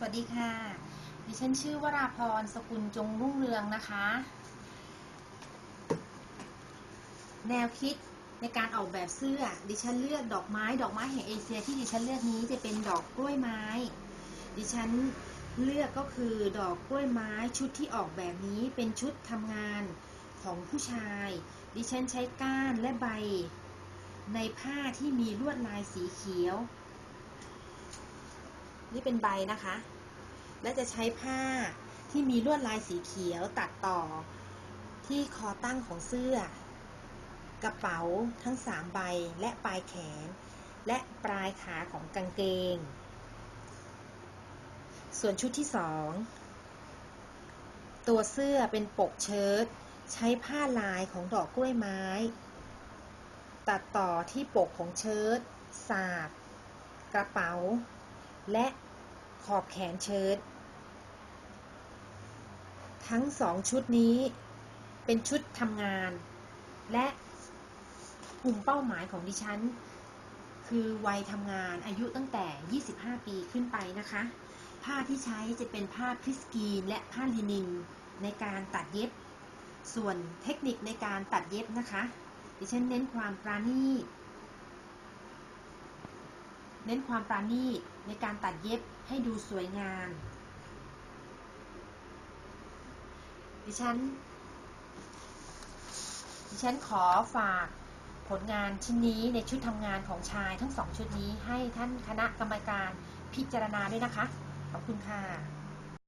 สวัสดีค่ะ ดิฉันชื่อวราพรสกุลจงรุ่งเรืองนะคะ แนวคิดในการออกแบบเสื้อ ดิฉันเลือกดอกไม้ ดอกไม้แห่งเอเชียที่ดิฉันเลือกนี้จะเป็นดอกกล้วยไม้ ดิฉันเลือกก็คือดอกกล้วยไม้ชุดที่ออกแบบนี้เป็นชุดทำงานของผู้ชาย ดิฉันใช้ก้านและใบ ในผ้าที่มีลวดลายสีเขียว นี่เป็นใบนะคะ และจะใช้ผ้าที่มีลวดลายสีเขียวตัดต่อที่คอตั้งของเสื้อ กระเป๋าทั้งสามใบและปลายแขน และปลายขาของกางเกง ส่วนชุดที่สองตัวเสื้อเป็นปกเชิ้ตใช้ผ้าลายของดอกกล้วยไม้ ตัดต่อที่ปกของเชิ้ตสาดกระเป๋า และขอบแขนเชิ้ตทั้งสองชุดนี้เป็นชุดทำงาน และกลุ่มเป้าหมายของดิฉัน คือวัยทำงานอายุตั้งแต่ 25 ปีขึ้นไปนะคะ ผ้าที่ใช้จะเป็นผ้าพริสกีนและผ้าลินินในการตัดเย็บ ส่วนเทคนิคในการตัดเย็บนะคะ ดิฉันเน้นความปราณีต เน้นความปราณีตในการตัดเย็บให้ดูสวยงาม ดิฉัน ดิฉันขอฝากผลงานชิ้นนี้ในชุดทำงานของชายทั้งสองชุดนี้ให้ท่านคณะกรรมการพิจารณาด้วยนะคะ ขอบคุณค่ะ